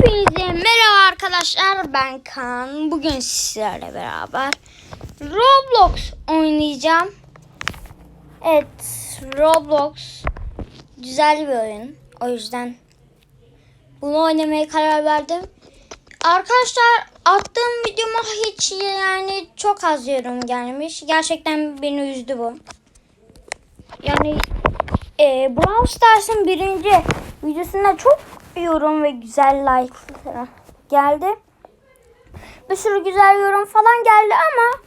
Hepinize merhaba arkadaşlar ben Kaan. Bugün sizlerle beraber Roblox oynayacağım. Evet Roblox güzel bir oyun. O yüzden bunu oynamaya karar verdim. Arkadaşlar attığım videoma hiç yani çok az yorum gelmiş. Gerçekten beni üzdü bu. Yani e, Brawl Stars'ın birinci videosunda çok yorum ve güzel like geldi. Bir sürü güzel yorum falan geldi ama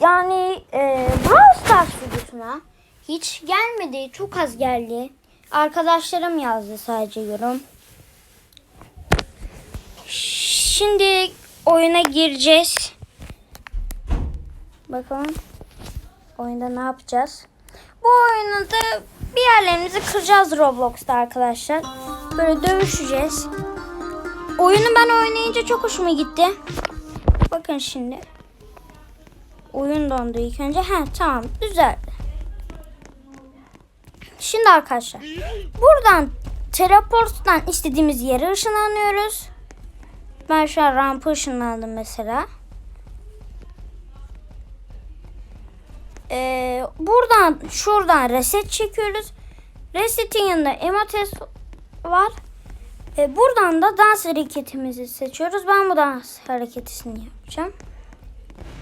yani e, Brawl Stars videosuna hiç gelmedi. Çok az geldi. Arkadaşlarım yazdı sadece yorum. Şimdi oyuna gireceğiz. Bakalım oyunda ne yapacağız. Bu oyunda bir yerlerimizi kıracağız Roblox'ta arkadaşlar. Böyle dövüşeceğiz. Oyunu ben oynayınca çok hoşuma gitti. Bakın şimdi. Oyun dondu ilk önce. Ha tamam düzeldi. Şimdi arkadaşlar. Buradan teleporttan istediğimiz yere ışınlanıyoruz. Ben şu an rampa ışınlandım mesela. Ee, buradan şuradan reset çekiyoruz. Reset'in yanında emates var. Ee, buradan da dans hareketimizi seçiyoruz. Ben bu dans hareketini yapacağım.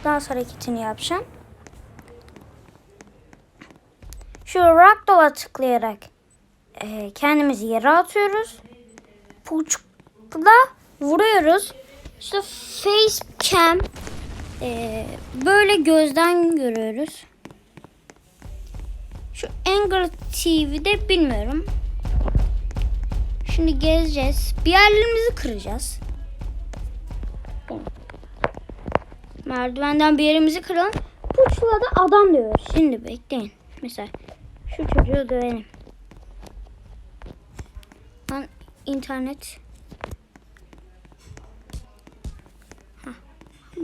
Dans hareketini yapacağım. Şu ragdoll'a tıklayarak e, kendimizi yere atıyoruz. Puçukla vuruyoruz. İşte face cam e, böyle gözden görüyoruz. Şu Anger TV'de bilmiyorum. Şimdi gezeceğiz. Bir yerlerimizi kıracağız. Merdivenden bir yerimizi kıralım. Puçla da adam diyor. Şimdi bekleyin. Mesela şu çocuğu dövelim. Lan internet. Hah.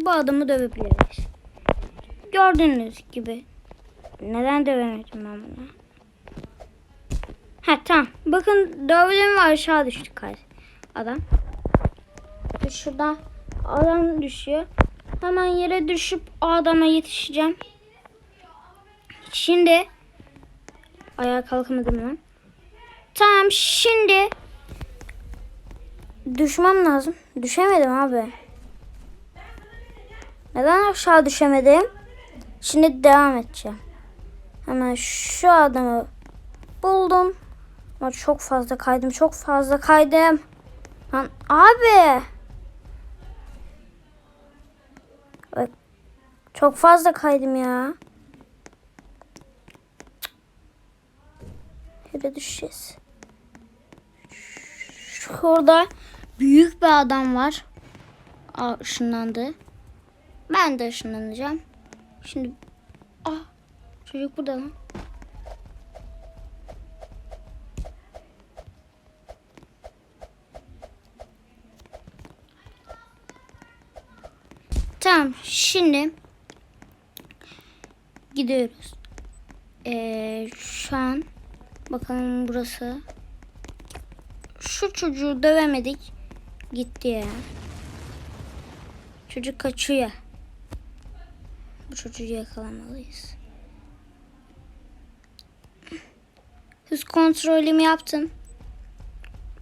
Bu adamı dövebiliriz. Gördüğünüz gibi. Neden dövemedim ben bunu? Ha tamam. Bakın dövdüm ve aşağı düştü adam. Şurada adam düşüyor. Hemen yere düşüp o adama yetişeceğim. Şimdi ayağa kalkamadım lan. Tamam şimdi düşmem lazım. Düşemedim abi. Neden aşağı düşemedim? Şimdi devam edeceğim. Hemen şu adamı buldum. Ama çok fazla kaydım. Çok fazla kaydım. Lan abi. Çok fazla kaydım ya. Yere düşeceğiz. Şurada büyük bir adam var. Aa, ışınlandı. Ben de ışınlanacağım. Şimdi ah çocuk burada lan. Tamam şimdi gidiyoruz. Ee, şu an bakalım burası. Şu çocuğu dövemedik. Gitti ya. Çocuk kaçıyor. Bu çocuğu yakalamalıyız. Hız kontrolümü yaptım.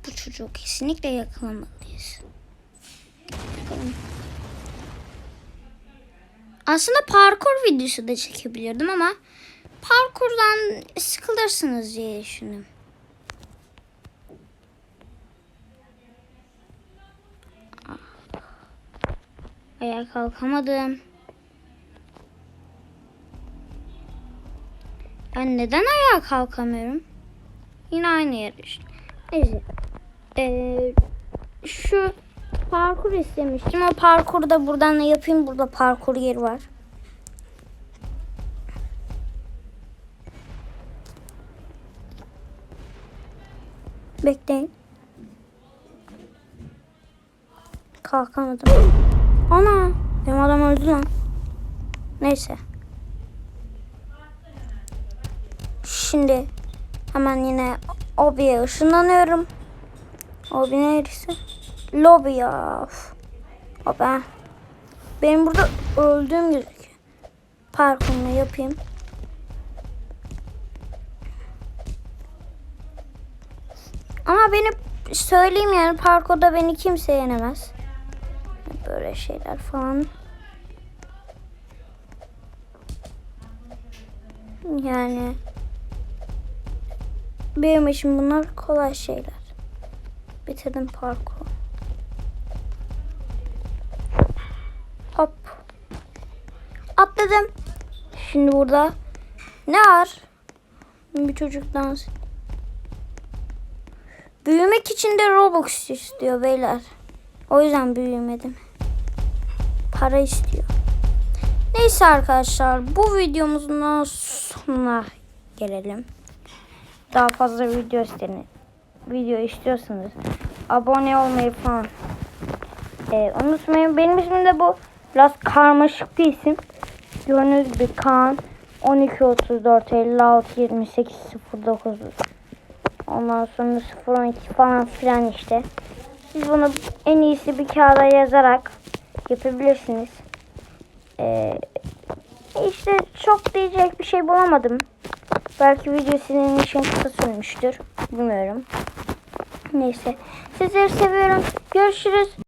Bu çocuğu kesinlikle yakalamalıyız. Aslında parkur videosu da çekebilirdim ama parkurdan sıkılırsınız diye düşündüm. Ayağa kalkamadım. Ben neden ayağa kalkamıyorum? Yine aynı yere işte. Neyse. Ee, şu parkur istemiştim. O parkuru da buradan yapayım. Burada parkur yeri var. Bekleyin. Kalkamadım. Ana. Benim adam öldü lan. Neyse. Şimdi hemen yine obiye ışınlanıyorum. Abi neresi? Lobi ya. Of. O ben. Benim burada öldüğüm gözüküyor. Parkurunu yapayım. Ama beni söyleyeyim yani parkurda beni kimse yenemez. Böyle şeyler falan. Yani benim için bunlar kolay şeyler. Bitirdim parkuru. Hop. Atladım. Şimdi burada ne var? Bir çocuk dans. Büyümek için de Robux istiyor beyler. O yüzden büyümedim. Para istiyor. Neyse arkadaşlar bu videomuzun sonuna gelelim. Daha fazla video isteyin. Video istiyorsanız abone olmayı falan ee, unutmayın. Benim ismim de bu. Biraz karmaşık bir isim. Gördüğünüz gibi Kaan 12 34 56 28 09 Ondan sonra 012 falan filan işte. Siz bunu en iyisi bir kağıda yazarak yapabilirsiniz. Ee, işte çok diyecek bir şey bulamadım. Belki video sizin için kısa sürmüştür. Bilmiyorum. Neyse. Sizleri seviyorum. Görüşürüz.